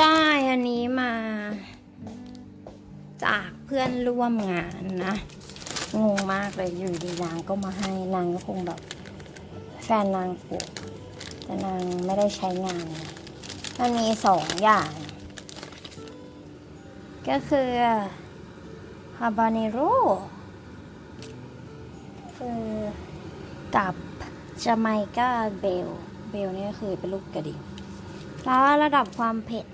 ได้อันนี้มา จากเพื่อนร่วมงานนะ งงมากเลยอยู่ดีนางก็มาให้นางก็คงแบบ แฟนนางปลูกแต่นางไม่ได้ใช้งานมันมีสองอย่าง ก็คือฮาบาเนโรคือกับจาไมกาเบล เบลนี่ก็คือเป็นลูกกระดิ่งแล้วระดับความเผ็ด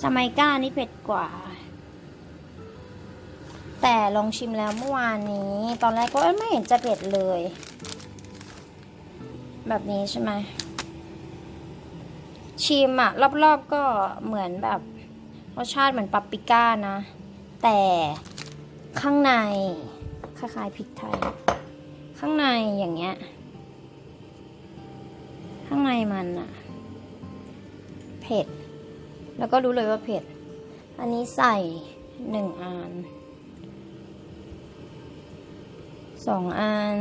จาไมกานี่เผ็ดกว่า แต่ลองชิมแล้วเมื่อวานนี้ ตอนแรกก็ไม่เห็นจะเผ็ดเลย แบบนี้ใช่ไหมชิมอะรอบๆก็เหมือนแบบรสชาติเหมือนปาปริก้านะ แต่ข้างในคล้ายๆพริกไทย ข้างในอย่างเงี้ย ข้างในมันอะเผ็ด แล้วก็รู้เลยว่าเผ็ด อันนี้ใส่หนึ่งอันสองอัน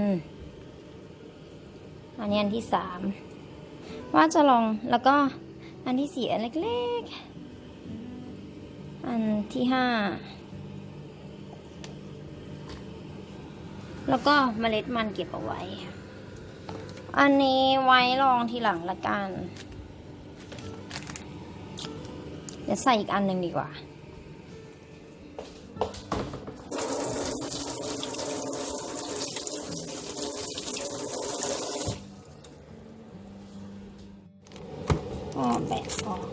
อันนี้อันที่สามว่าจะลองแล้วก็อันที่สี่อันเล็กๆ อันที่ห้าแล้วก็เมล็ดมันเก็บเอาไว้ อันนี้ไว้ลองทีหลังละกัน เดี๋ยวใส่อีกอันหนึ่งดีกว่าก็แบะออก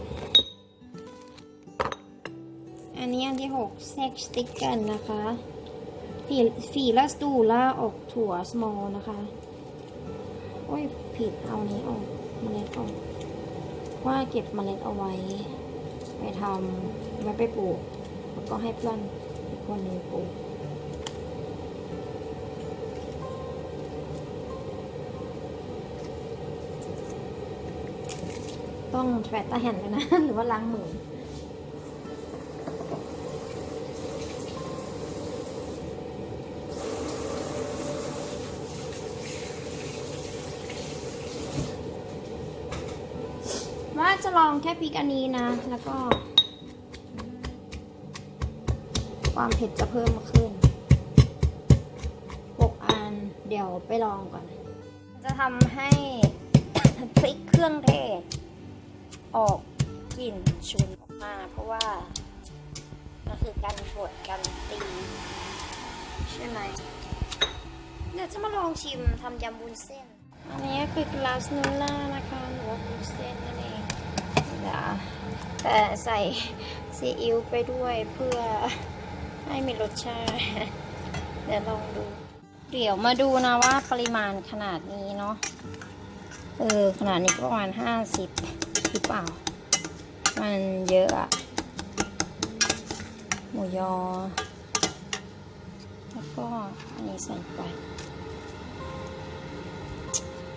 อันนี้อันที่หกเซ็กสติกเกันนะคะฝีฝีละสตูล่าออกถั่วสมอลนะคะ โอ้ยผิดเอานี้ออกเมล็ดออก ว่าเก็บเมล็ดเอาไว้ ไปทำไว้ไปปลูก แล้วก็ให้เพื่อนอีกคนหนึ่งปลูกต้องแทรตตาแฮนด์เลยนะ หรือว่าล้างมือ จะลองแค่พริกอันนี้นะ แล้วก็ ความเผ็ดจะเพิ่มขึ้นหกอัน เดี๋ยวไปลองก่อน จะทำให้พริกเครื่องเทศ ออกกลิ่นชุนออกมา เพราะว่ามันคือการบดการตี ใช่ไหมเดี๋ยวจะมาลองชิมทำยำบุญเส้น อันนี้คือกลาสนูล่านะคะหรือว่าบุญเส้นนั่นเอง เดี๋ยวแต่ใส่ซีอิ๊วไปด้วยเพื่อให้มีรสชาติ เดี๋ยวลองดู เดี๋ยวมาดูนะว่าปริมาณขนาดนี้เนาะ เออ ขนาดนี้ก็ประมาณห้าสิบหรือเปล่า มันเยอะอะหมูยอ แล้วก็อันนี้ใส่ไป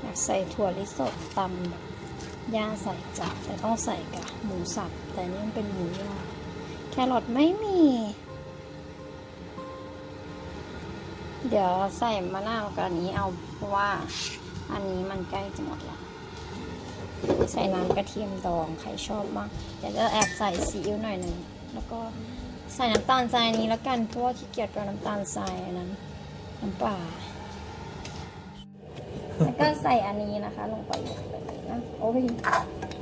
อยากใส่ถั่วลิสงตำแบบ ย่าใส่จับแต่ต้องใส่กับหมูสับ แต่นี่มันเป็นหมูยอแครอทไม่มี เดี๋ยวใส่มะนาวกับอันนี้เอาเพราะว่าอันนี้มันใกล้จะหมดละใส่น้ำกระเทียมดองใครชอบมากเดี๋ยวจะแอบใส่ซีอิ๊วหน่อยหนึ่งแล้วก็ใส่น้ำตาลทรายนี้แล้วกันเพราะว่าขี้เกียจเอาน้ำตาลทรายอันนั้นน้ำปลา แล้วก็ใส่อันนี้นะคะลงไปแบบนี้นะโอ้ย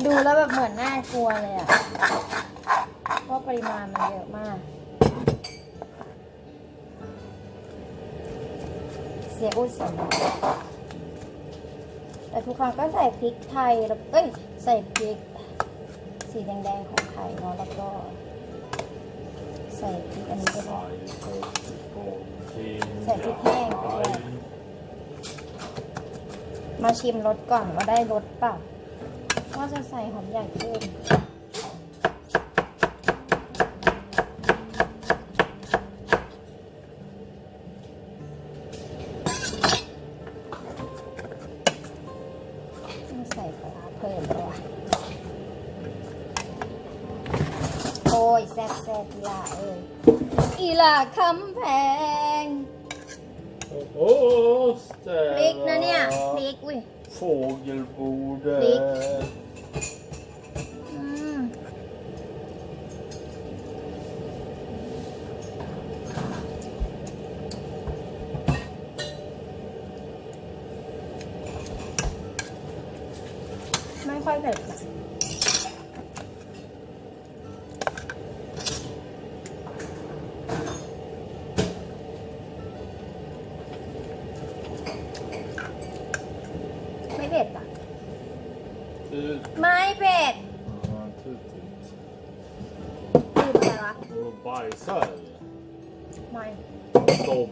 ดูแล้วแบบเหมือนน่ากลัวเลยอะเพราะปริมาณมันเยอะมาก เสียอุตสาห์แต่ทุกครั้งก็ใส่พริกไทยแล้วเอ้ยใส่พริก สีแดงๆของไทยเนาะแล้วก็ ใส่พริกอันนี้ก็ได้ใส่พริกแห้งไปด้วย มาชิมรสก่อนว่าได้รสเปล่าว่าจะใส่หอมใหญ่เพิ่มใส่ปลาเพิ่มแล้วอะโอ้ยแซ่บแซ่บอีลาเอ้ยอีลาคำแพง โอ้โหแสนลิกนะเนี่ยลิกอุ้ย Fågelboden. ไม่ค่อยเด็ด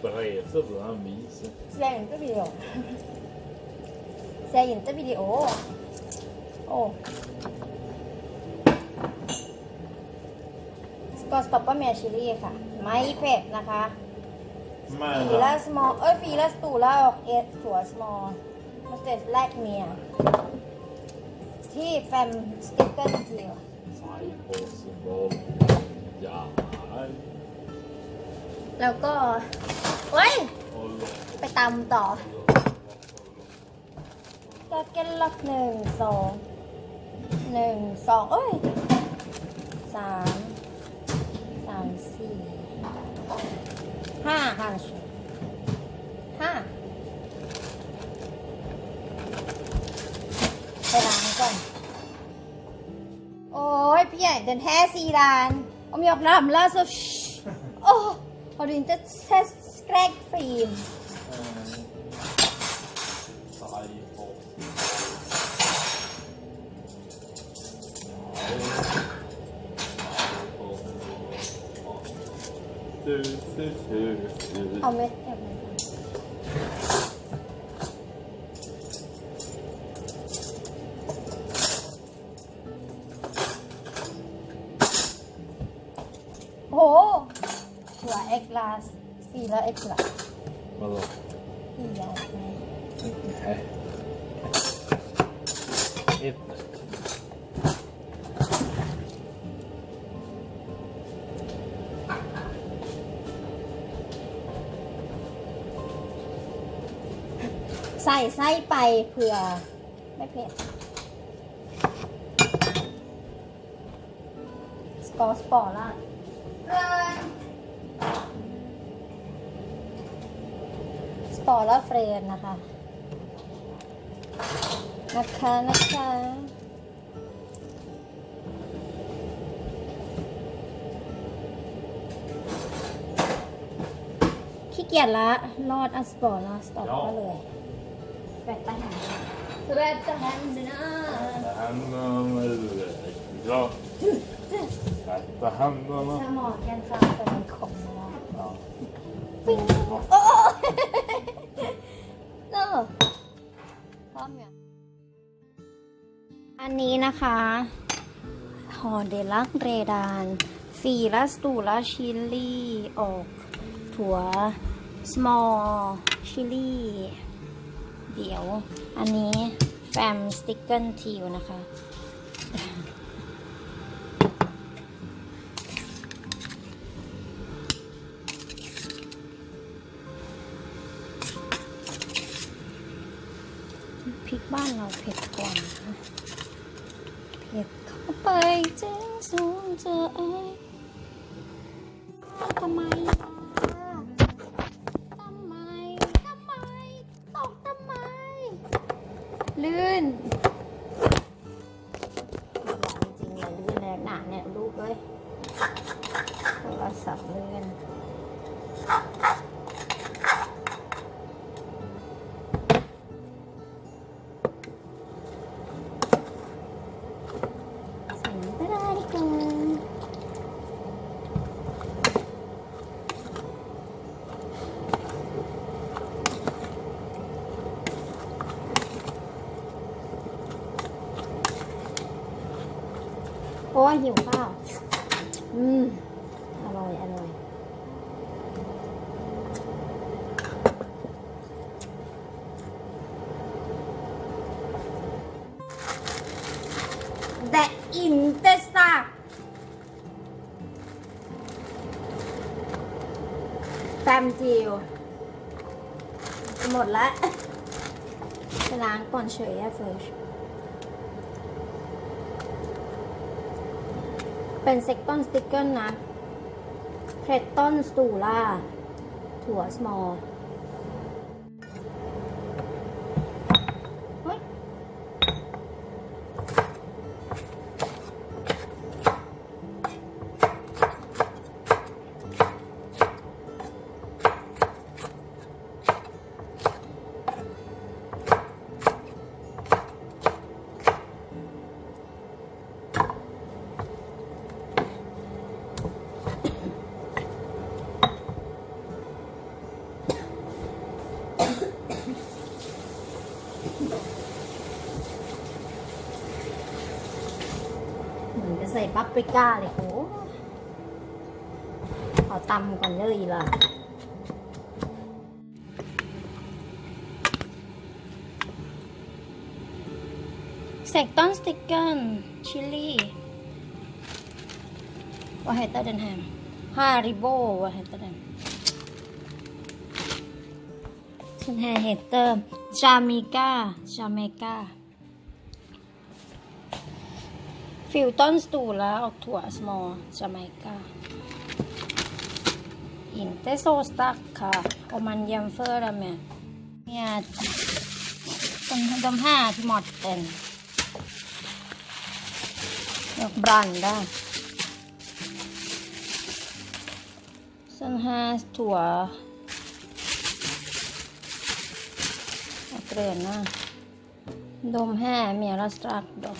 Bresa bra mys. แสดงอินเตอร์วิดีโอแสดงอินเตอร์วิดีโอ โอ้ สกอสต็อปเปอร์แมชชีรีค่ะ ไม้เพ็นะคะ ฟีลา Men สมอล เอ้ย ฟีลาสตูลาออกเอสสัวสมอลมาสเตจแรกเมีย ที่แฟมสติกเกอร์ทีว Majbo. แล้วก็เว้ย，ไปตำต่อก็เก็ตลักหนึ่งสองหนึ่งสองเอ้ยสามสามสี่ห้าห้าห้าไปล้างก่อน โอ้ยพี่ใหญ่เดินแท้สี่ล้านอมยอกน้ำแล้วสุด อรินจะแคสดแกรกฟิล์มเอาเมเอาเม ส่ไส้ไปเผื่อไม่เผ็ดสกอร์สปอร์ล่ะสปอร์ล่าเฟรนนะคะ นะคะนะคะขี้เกียจละรอดอัสปอร์ละสต็อปก็เลย แปดตาหันแปดตาหันนะ han ja. Rätta händerna. ถ้าหมอแกนฟ้าแต่มันขมนะ Ja. ปิ้งโอ้เนอะพร้อมยังอันนี้นะคะหอเดลักเรดานฟีลัสตูลาชิลลี่ออก ถั่ว small chili เดี๋ยว อันนี้แฟมสติกเกิลทิวนะคะ พริกบ้านเราเผ็ดกว่านะเผ็ดเข้าไปจนสูงเจอไอ้ทำไม ลื่น ยหิวข้าว อืม อร่อย อร่อย แต่อินเตสตาแฟมจิวหมดแล้วไปล้างก่อนเฉยอะเฟิร์ เป็นเซกตอนสติกเกอร์นะเครตตอนสตูล่าถั่วสมอล พับปริก้าเลยโอ้ขอตำก่อนเลยล่ะเซกตันสติกเกนชิลลี่วาเฮตเตอร์เดนแฮมฮาริโบวาเฮตเตอร์เดนเดนแฮเฮตเตอร์จามิก้าจาเมกา ฟิลตันสตูแล้วออกถั่วสมอลจาไมกาอินเตโซสตักค่ะโอมันยัมเฟอร์ละแม่เนี่ยจำจำห้าที่หมดเต็นยกบรันได้ส้นห้าถั่วเกลือนนะดมแห่เมียรัสตรักดอก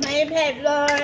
ไม่เผ็ดเลย